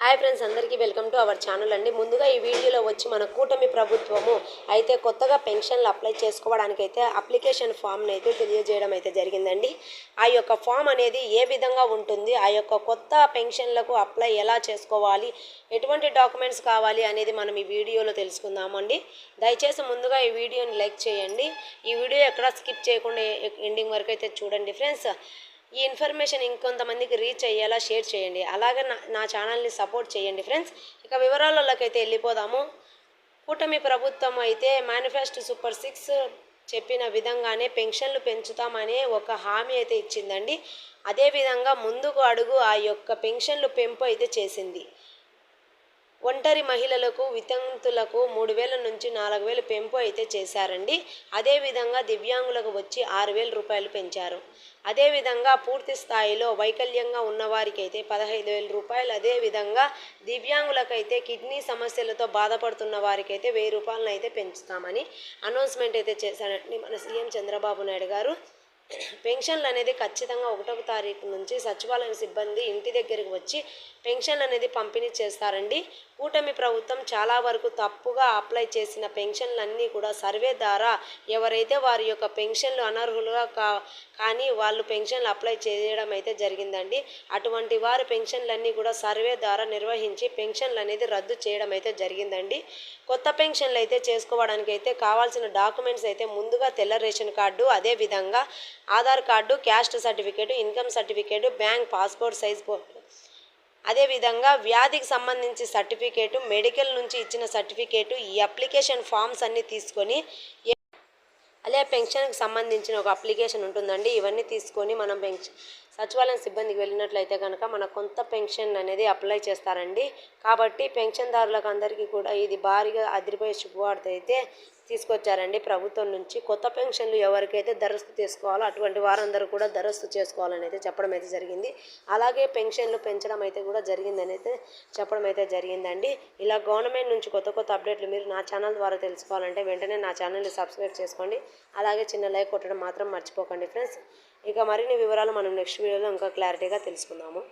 Hi friends అందరికీ welcome to our channel అండి. ముందుగా ఈ వీడియోలో వచ్చి మన కూటమి ప్రభుత్వము అయితే కొత్తగా పెన్షన్లు అప్లై చేసుకోవడానికి అయితే అప్లికేషన్ ఫామ్ని అయితే తెలియజేయడం అయితే జరిగిందండి. ఆ యొక్క ఫామ్ అనేది ఏ విధంగా ఉంటుంది ఆ యొక్క కొత్త పెన్షన్లకు అప్లై ఎలా చేసుకోవాలి ఎటువంటి డాక్యుమెంట్స్ కావాలి అనేది మనం ఈ వీడియోలో తెలుసుకుందామండి. దయచేసి ముందుగా ఈ వీడియోని లైక్ చేయండి. ఈ వీడియో ఎక్కడ స్కిప్ చేయకుండా ఎండింగ్ వరకు అయితే చూడండి ఫ్రెండ్స్. ఈ ఇన్ఫర్మేషన్ ఇంకొంతమందికి రీచ్ అయ్యేలా షేర్ చేయండి. అలాగే నా నా ఛానల్ని సపోర్ట్ చేయండి. ఫ్రెండ్స్ ఇక వివరాలలోకి అయితే వెళ్ళిపోదాము. కూటమి ప్రభుత్వం అయితే మేనిఫెస్టో సూపర్ సిక్స్ చెప్పిన విధంగానే పెన్షన్లు పెంచుతామనే ఒక హామీ అయితే ఇచ్చిందండి. అదేవిధంగా ముందుకు అడుగు ఆ యొక్క పెన్షన్లు పెంపు అయితే చేసింది. ఒంటరి మహిళలకు వితంతులకు మూడు వేల నుంచి నాలుగు వేలు పెంపు అయితే చేశారండి. అదేవిధంగా దివ్యాంగులకు వచ్చి ఆరు వేల రూపాయలు పెంచారు. అదేవిధంగా పూర్తి స్థాయిలో వైకల్యంగా ఉన్నవారికి అయితే పదహైదు వేల రూపాయలు. అదేవిధంగా దివ్యాంగులకైతే కిడ్నీ సమస్యలతో బాధపడుతున్న వారికైతే వెయ్యి రూపాయలను అయితే పెంచుతామని అనౌన్స్మెంట్ అయితే చేశారండి మన సీఎం చంద్రబాబు నాయుడు గారు. పెన్షన్లు అనేది ఖచ్చితంగా ఒకటవ తారీఖు నుంచి సచివాలయం సిబ్బంది ఇంటి దగ్గరికి వచ్చి పెన్షన్లు అనేది పంపిణీ చేస్తారండి. కూటమి ప్రభుత్వం చాలా వరకు తప్పుగా అప్లై చేసిన పెన్షన్లన్నీ కూడా సర్వే ద్వారా ఎవరైతే వారి యొక్క పెన్షన్లు అనర్హులుగా కా కానీ వాళ్ళు పెన్షన్లు అప్లై చేయడం అయితే జరిగిందండి. అటువంటి వారి పెన్షన్లన్నీ కూడా సర్వే ద్వారా నిర్వహించి పెన్షన్లు అనేది రద్దు చేయడం అయితే జరిగిందండి. కొత్త పెన్షన్లు అయితే చేసుకోవడానికి అయితే కావాల్సిన డాక్యుమెంట్స్ అయితే ముందుగా తెల్ల రేషన్ కార్డు అదేవిధంగా Aadhaar card caste certificate income certificate bank passport size photo అదేవిధంగా వ్యాధికి సంబంధించి సర్టిఫికేటు మెడికల్ నుంచి ఇచ్చిన సర్టిఫికేటు ఈ అప్లికేషన్ ఫామ్స్ అన్నీ తీసుకొని అదే పెన్షన్కి సంబంధించిన ఒక అప్లికేషన్ ఉంటుందండి. ఇవన్నీ తీసుకొని మనం పెన్షన్ సచివాలయం సిబ్బందికి వెళ్ళినట్లయితే కనుక మన కొంత పెన్షన్ అనేది అప్లై చేస్తారండి. కాబట్టి పెన్షన్దారులకు అందరికీ కూడా ఇది భారీగా అదిరిపోయే శుభవార్త అయితే తీసుకొచ్చారండి ప్రభుత్వం నుంచి. కొత్త పెన్షన్లు ఎవరికైతే దరఖాస్తు చేసుకోవాలో అటువంటి వారందరూ కూడా దరఖాస్తు చేసుకోవాలని అయితే చెప్పడం అయితే జరిగింది. అలాగే పెన్షన్లు పెంచడం అయితే కూడా జరిగిందని అయితే చెప్పడం అయితే జరిగిందండి. ఇలా గవర్నమెంట్ నుంచి కొత్త కొత్త అప్డేట్లు మీరు నా ఛానల్ ద్వారా తెలుసుకోవాలంటే వెంటనే నా ఛానల్ని సబ్స్క్రైబ్ చేసుకోండి. అలాగే చిన్న లైక్ కొట్టడం మాత్రం మర్చిపోకండి ఫ్రెండ్స్. ఇక మరిన్ని వివరాలు మనం నెక్స్ట్ వీడియోలో ఇంకా క్లారిటీగా తెలుసుకుందాము.